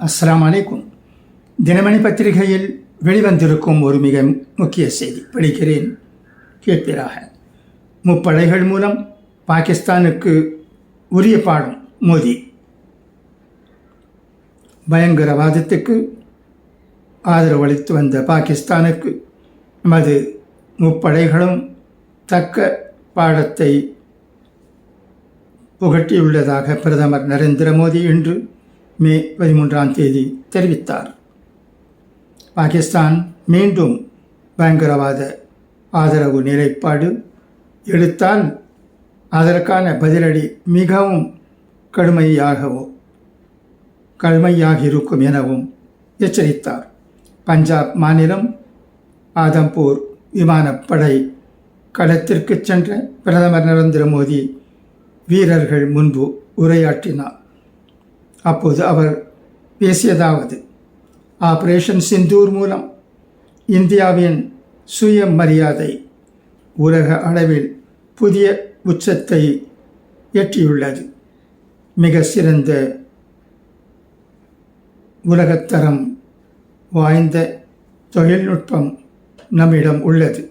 அஸ்லாம் அலைக்கும் தினமணி பத்திரிகையில் வெளிவந்திருக்கும் ஒரு மிக முக்கிய செய்தி படிக்கிறேன். கேட்பீராக முப்படைகள் மூலம் பாகிஸ்தானுக்கு உரிய பாடம் மோதி. பயங்கரவாதத்துக்கு ஆதரவளித்து வந்த பாகிஸ்தானுக்கு நமது முப்படைகளும் தக்க பாடத்தை புகட்டியுள்ளதாக பிரதமர் நரேந்திர மோடி இன்று மே பதிமூன்றாம் தேதி தெரிவித்தார். பாகிஸ்தான் மீண்டும் பயங்கரவாத ஆதரவு நிலைப்பாடு எடுத்தால் அதற்கான பதிலடி மிகவும் கடுமையாகவும் கடுமையாக இருக்கும் எனவும் எச்சரித்தார். பஞ்சாப் மாநிலம் ஆதம்பூர் விமானப்படை களத்திற்கு சென்ற பிரதமர் நரேந்திர மோடி வீரர்கள் முன்பு உரையாற்றினார். அப்போது அவர் பேசியதாவது ஆபரேஷன் சிந்தூர் மூலம் இந்தியாவின் சுயமரியாதை உலக அளவில் புதிய உச்சத்தை எட்டியுள்ளது. மிக சிறந்த உலகத்தரம் வாய்ந்த தொழில்நுட்பம் நம்மிடம் உள்ளது.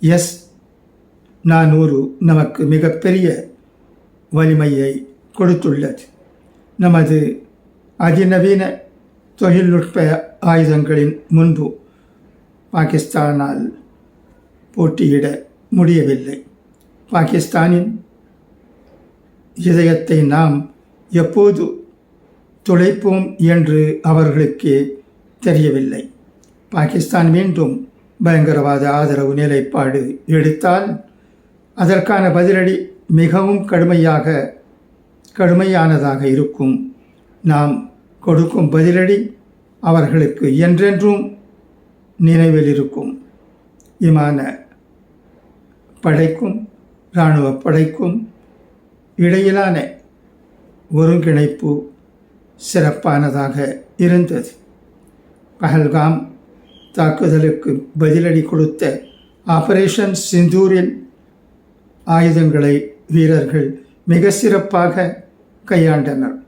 எஸ் நானூறு நமக்கு மிகப்பெரிய வலிமையை கொடுத்துள்ளது. நமது அதிநவீன தொழில்நுட்ப ஆயுதங்களின் முன்பு பாகிஸ்தானால் போட்டியிட முடியவில்லை. பாகிஸ்தானின் இதயத்தை நாம் எப்போது துளைப்போம் என்று அவர்களுக்கே தெரியவில்லை. பாகிஸ்தான் மீண்டும் பயங்கரவாத ஆதரவு நிலைப்பாடு எடுத்தால் அதற்கான பதிலடி மிகவும் கடுமையாக கடுமையானதாக இருக்கும். நாம் கொடுக்கும் பதிலடி அவர்களுக்கு என்றென்றும் நினைவில் இருக்கும். விமான படைக்கும் இராணுவ படைக்கும் இடையிலான ஒருங்கிணைப்பு சிறப்பானதாக இருந்தது. பஹல்காம் தாக்குதலுக்கு பதிலடி கொடுத்த ஆபரேஷன் சிந்தூரில் ஆயுதங்களை வீரர்கள் மிக சிறப்பாக கையாண்டனர்.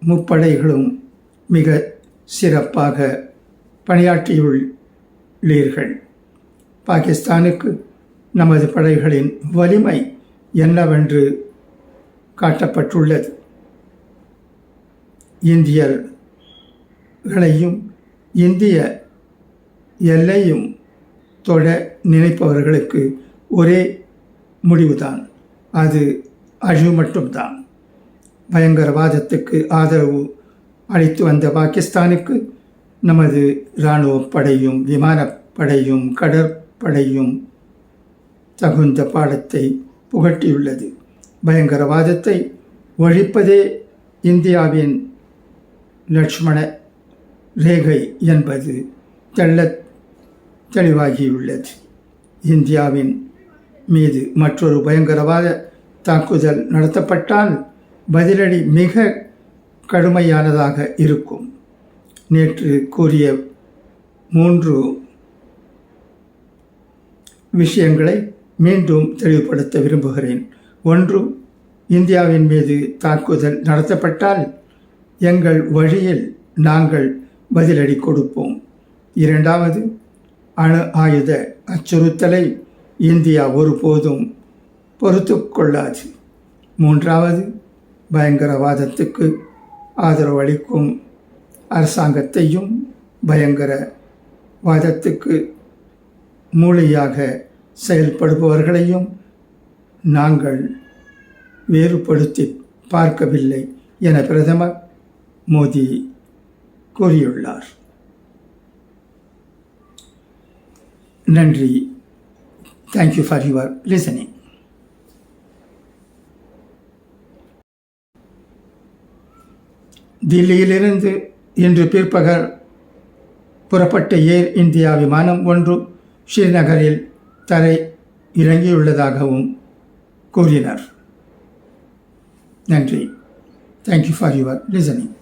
முப்படைகளும் மிக சிறப்பாக பணியாற்றியுள்ளீர்கள். பாகிஸ்தானுக்கு நமது படைகளின் வலிமை என்னவென்று காட்டப்பட்டுள்ளது. இந்தியர்களையும் இந்திய எல்லையும் தொட நினைப்பவர்களுக்கு ஒரே முடிவுதான். அது அழிவு மட்டும்தான். பயங்கரவாதத்துக்கு ஆதரவு அளித்து வந்த பாகிஸ்தானுக்கு நமது இராணுவ படையும் விமானப்படையும் கடற்படையும் தகுந்த பாடத்தை புகட்டியுள்ளது. பயங்கரவாதத்தை ஒழிப்பதே இந்தியாவின் லட்சுமண ரேகை என்பது தெள்ள தெளிவாகியுள்ளது. இந்தியாவின் மீது மற்றொரு பயங்கரவாத தாக்குதல் நடத்தப்பட்டால் பதிலடி மிக கடுமையானதாக இருக்கும். நேற்று கூறிய மூன்று விஷயங்களை மீண்டும் தெளிவுபடுத்த விரும்புகிறேன். ஒன்று இந்தியாவின் மீது தாக்குதல் நடத்தப்பட்டால் எங்கள் வழியில் நாங்கள் பதிலடி கொடுப்போம். இரண்டாவது அணு ஆயுத அச்சுறுத்தலை இந்தியா ஒருபோதும் பொறுத்து கொள்ளாது. மூன்றாவது பயங்கரவாதத்துக்கு ஆதரவளிக்கும் அரசாங்கத்தையும் பயங்கரவாதத்துக்கு மூளையாக செயல்படுபவர்களையும் நாங்கள் வேறுபடுத்தி பார்க்கவில்லை என பிரதமர் மோடி கூறியுள்ளார். நன்றி. Thank you for your listening தில்லியிலிருந்து இன்று பிற்பகல் புறப்பட்ட ஏர் இந்தியா விமானம் ஒன்று ஸ்ரீநகரில் தரை இறங்கியுள்ளதாகவும் கூறினார். நன்றி. Thank you for your listening